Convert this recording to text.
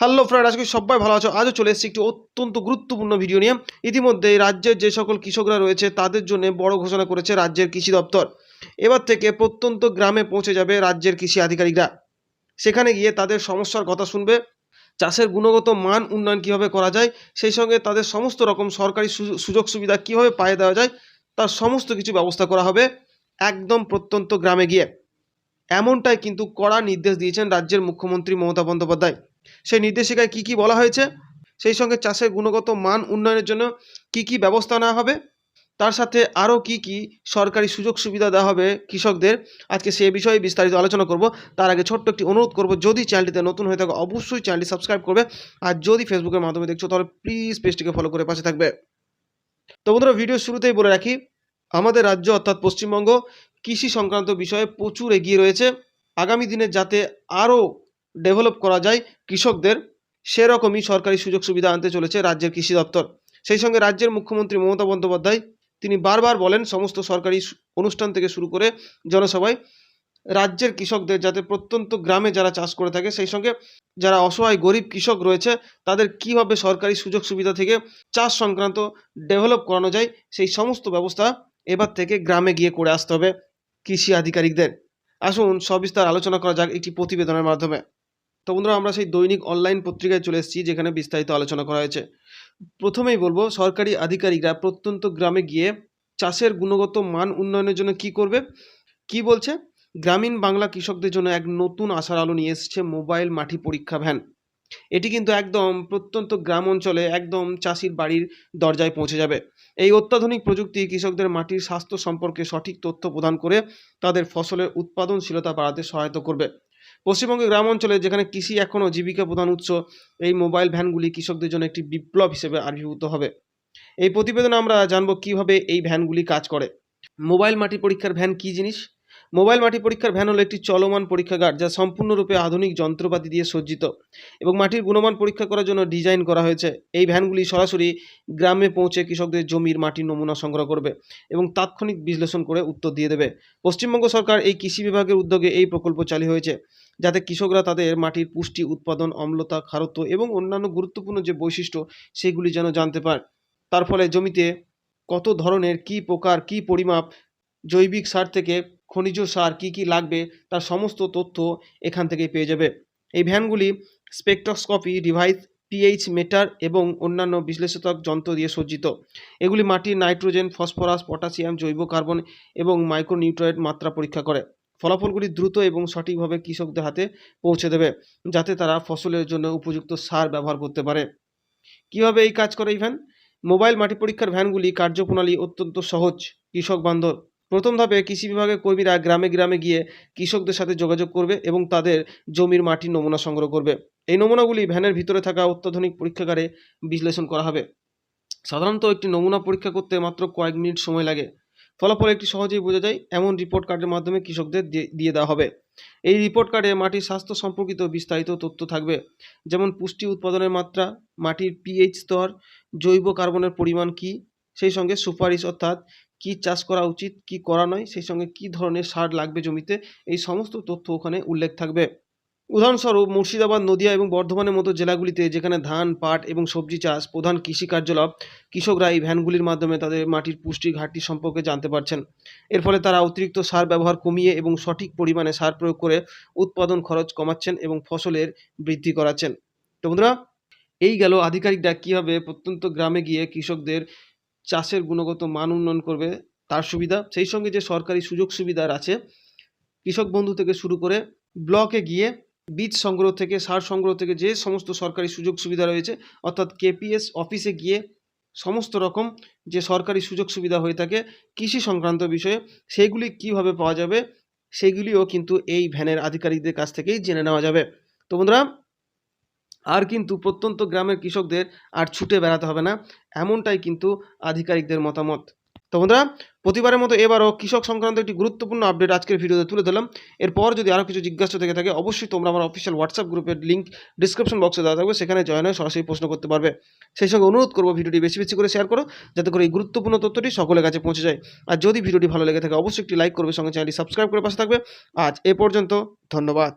Hello friend আজকে সবাই ভালো আছো। আজও চলে এসেছি একটি অত্যন্ত গুরুত্বপূর্ণ ভিডিও নিয়ে। ইতিমধ্যে রাজ্যের যে সকল কৃষকরা রয়েছে, তাদের জন্য বড় ঘোষণা করেছে রাজ্যের কৃষি দপ্তর। এবার থেকে প্রত্যন্ত গ্রামে পৌঁছে যাবে রাজ্যের কৃষি আধিকারিকরা। সেখানে গিয়ে তাদের সমস্যার কথা শুনবে, চাষের গুণগত মান উন্নয়ন কীভাবে করা যায়, সেই সঙ্গে তাদের সমস্ত রকম সরকারি সুযোগ সুবিধা কীভাবে পায়ে দেওয়া যায়, তার সমস্ত কিছু ব্যবস্থা করা হবে একদম প্রত্যন্ত গ্রামে গিয়ে। এমনটাই কিন্তু কড়া নির্দেশ দিয়েছেন রাজ্যের মুখ্যমন্ত্রী মমতা বন্দ্যোপাধ্যায়। সেই নির্দেশিকায় কি কি বলা হয়েছে? সেই সঙ্গে চাষের গুণগত মান উন্নয়নের জন্য কি কি ব্যবস্থা নেওয়া হবে? তার সাথে আরও কি কি সরকারি সুযোগ সুবিধা দেওয়া হবে কৃষকদের? আজকে সে বিষয়ে বিস্তারিত আলোচনা করব। তার আগে ছোট্ট একটি অনুরোধ করব, যদি চ্যানেলটিতে নতুন হয়ে থাকে, অবশ্যই চ্যানেলটি সাবস্ক্রাইব করবে। আর যদি ফেসবুকের মাধ্যমে দেখছ, তাহলে প্লিজ পেজটিকে ফলো করে পাশে থাকবে। তো বন্ধুরা ভিডিও শুরুতেই বলে রাখি, আমাদের রাজ্য অর্থাৎ পশ্চিমবঙ্গ কৃষি সংক্রান্ত বিষয়ে প্রচুর এগিয়ে রয়েছে। আগামী দিনে যাতে আরও ডেভেলপ করা যায়, কৃষকদের সেরকমই সরকারি সুযোগ সুবিধা আনতে চলেছে রাজ্যের কৃষি দপ্তর। সেই সঙ্গে রাজ্যের মুখ্যমন্ত্রী মমতা বন্দ্যোপাধ্যায়, তিনি বারবার বলেন, সমস্ত সরকারি অনুষ্ঠান থেকে শুরু করে জনসভায় রাজ্যের কৃষকদের যাতে প্রত্যন্ত গ্রামে যারা চাষ করে থাকে, সেই সঙ্গে যারা অসহায় গরিব কৃষক রয়েছে, তাদের কীভাবে সরকারি সুযোগ সুবিধা থেকে চাষ সংক্রান্ত ডেভেলপ করানো যায়, সেই সমস্ত ব্যবস্থা এবার থেকে গ্রামে গিয়ে করে আসতে হবে কৃষি আধিকারিকদের। আসুন সবিস্তার আলোচনা করা যাক একটি প্রতিবেদনের মাধ্যমে। তো বন্ধুরা, আমরা সেই দৈনিক অনলাইন পত্রিকায় চলে এসেছি, যেখানে বিস্তারিত আলোচনা করা হয়েছে। প্রথমেই বলব, সরকারি আধিকারিকরা প্রত্যন্ত গ্রামে গিয়ে চাষের গুণগত মান উন্নয়নের জন্য কি করবে? কি বলছে? গ্রামীণ বাংলা কৃষকদের জন্য এক নতুন আশার আলো নিয়ে এসেছে মোবাইল মাটি পরীক্ষা ভ্যান। এটি কিন্তু একদম প্রত্যন্ত গ্রাম অঞ্চলে একদম চাষির বাড়ির দরজায় পৌঁছে যাবে। এই অত্যাধুনিক প্রযুক্তি কৃষকদের মাটির স্বাস্থ্য সম্পর্কে সঠিক তথ্য প্রদান করে তাদের ফসলের উৎপাদনশীলতা বাড়াতে সহায়তা করবে। পশ্চিমবঙ্গের গ্রাম অঞ্চলে যেখানে কৃষি এখনও জীবিকা প্রধান উৎস, এই মোবাইল ভ্যানগুলি কৃষকদের জন্য একটি বিপ্লব হিসেবে আবির্ভূত হবে। এই প্রতিবেদনে আমরা জানব কীভাবে এই ভ্যানগুলি কাজ করে। মোবাইল মাটি পরীক্ষার ভ্যান কি জিনিস? মোবাইল মাটি পরীক্ষার ভ্যান হলো একটি চলমান পরীক্ষাগার যা সম্পূর্ণরূপে আধুনিক যন্ত্রপাতি দিয়ে সজ্জিত এবং মাটির গুণমান পরীক্ষা করার জন্য ডিজাইন করা হয়েছে। এই ভ্যানগুলি সরাসরি গ্রামে পৌঁছে কৃষকদের জমির মাটির নমুনা সংগ্রহ করবে এবং তাৎক্ষণিক বিশ্লেষণ করে উত্তর দিয়ে দেবে। পশ্চিমবঙ্গ সরকার এই কৃষি বিভাগের উদ্যোগে এই প্রকল্প চালু হয়েছে, যাতে কৃষকরা তাদের মাটির পুষ্টি, উৎপাদন, অম্লতা, খারত্ব এবং অন্যান্য গুরুত্বপূর্ণ যে বৈশিষ্ট্য, সেগুলি যেন জানতে পারে। তার ফলে জমিতে কত ধরনের, কি প্রকার, কি পরিমাপ, জৈবিক সার থেকে খনিজ সার কি কি লাগবে, তার সমস্ত তথ্য এখান থেকে পেয়ে যাবে। এই ভ্যানগুলি স্পেকট্রস্কপি, ডিভাইস, পিএইচ মিটার এবং অন্যান্য বিশ্লেষক যন্ত্র দিয়ে সজ্জিত। এগুলি মাটির নাইট্রোজেন, ফসফরাস, পটাশিয়াম, জৈব কার্বন এবং মাইক্রোনিউট্রিয়েন্ট মাত্রা পরীক্ষা করে। ফলাফলগুলি দ্রুত এবং সঠিকভাবে কৃষকদের হাতে পৌঁছে দেবে, যাতে তারা ফসলের জন্য উপযুক্ত সার ব্যবহার করতে পারে। কীভাবে এই কাজ করে এই ভ্যান? মোবাইল মাটি পরীক্ষার ভ্যানগুলি কার্যপ্রণালী অত্যন্ত সহজ, কৃষক বান্ধব। প্রথম ধাপে কৃষি বিভাগের কর্মীরা গ্রামে গ্রামে গিয়ে কৃষকদের সাথে যোগাযোগ করবে এবং তাদের জমির মাটির নমুনা সংগ্রহ করবে। এই নমুনাগুলি ভ্যানের ভিতরে থাকা অত্যাধুনিক পরীক্ষাগারে বিশ্লেষণ করা হবে। সাধারণত একটি নমুনা পরীক্ষা করতে মাত্র কয়েক মিনিট সময় লাগে। ফলাফল একটি সহজেই বোঝা যায়, এমন রিপোর্ট কার্ডের মাধ্যমে কৃষকদের দিয়ে- দেওয়া হবে। এই রিপোর্ট কার্ডে মাটির স্বাস্থ্য সম্পর্কিত বিস্তারিত তথ্য থাকবে, যেমন পুষ্টি উৎপাদনের মাত্রা, মাটির পিএইচ স্তর, জৈব কার্বনের পরিমাণ কি, সেই সঙ্গে সুপারিশ অর্থাৎ কি চাষ করা উচিত, কি করা নয়, সেই সঙ্গে কি ধরনের সার লাগবে জমিতে, এই সমস্ত তথ্য ওখানে উল্লেখ থাকবে। উদাহরণস্বরূপ, মুর্শিদাবাদ, নদিয়া এবং বর্ধমানের মতো জেলাগুলিতে যেখানে ধান, পাট এবং সবজি চাষ প্রধান কৃষি কার্যকলাপ, কৃষকরা এই ভ্যানগুলির মাধ্যমে তাদের মাটির পুষ্টি ঘাটতি সম্পর্কে জানতে পারছেন। এর ফলে তারা অতিরিক্ত সার ব্যবহার কমিয়ে এবং সঠিক পরিমাণে সার প্রয়োগ করে উৎপাদন খরচ কমাচ্ছেন এবং ফসলের বৃদ্ধি করাচ্ছেন। তো বন্ধুরা, এই গেল আধিকারিকরা কীভাবে প্রত্যন্ত গ্রামে গিয়ে কৃষকদের চাষের গুণগত মান উন্নয়ন করবে, তার সুবিধা। সেই সঙ্গে যে সরকারি সুযোগ সুবিধার আছে, কৃষক বন্ধু থেকে শুরু করে ব্লকে গিয়ে বীজ সংগ্রহ থেকে, সার সংগ্রহ থেকে যে সমস্ত সরকারি সুযোগ সুবিধা রয়েছে, অর্থাৎ কেপিএস অফিসে গিয়ে সমস্ত রকম যে সরকারি সুযোগ সুবিধা হয়ে থাকে কৃষি সংক্রান্ত বিষয়ে, সেগুলি কীভাবে পাওয়া যাবে, সেগুলিও কিন্তু এই ভ্যানের আধিকারিকদের কাছ থেকেই জেনে নেওয়া যাবে। তো বন্ধুরা আর কিন্তু প্রত্যন্ত গ্রামের কৃষকদের আর ছুটে বেড়াতে হবে না, এমনটাই কিন্তু আধিকারিকদের মতামত। তো বন্ধুরা, প্রতিবারের মতো এবারও কৃষক সংক্রান্ত একটি গুরুত্বপূর্ণ আপডেট আজকের ভিডিওতে তুলে দিলাম এরপর যদি আরও কিছু জিজ্ঞাসা থেকে থাকে, অবশ্যই তোমরা আমার অফিসিয়াল হোয়াটসঅ্যাপ গ্রুপের লিঙ্ক ডিসক্রিপশন বক্সে দেওয়া থাকবে, সেখানে জয়েন হয়ে সরাসরি প্রশ্ন করতে পারবে। সেই সঙ্গে অনুরোধ করব ভিডিওটি বেশি বেশি করে শেয়ার করো, যাতে করে এই গুরুত্বপূর্ণ তথ্যটি সকলের কাছে পৌঁছে যায়। আর যদি ভিডিওটি ভালো লেগে থাকে, অবশ্যই একটি লাইক করবে, সঙ্গে চ্যানেলটি সাবস্ক্রাইব করে পাশে থাকবে। আজ এ পর্যন্ত, ধন্যবাদ।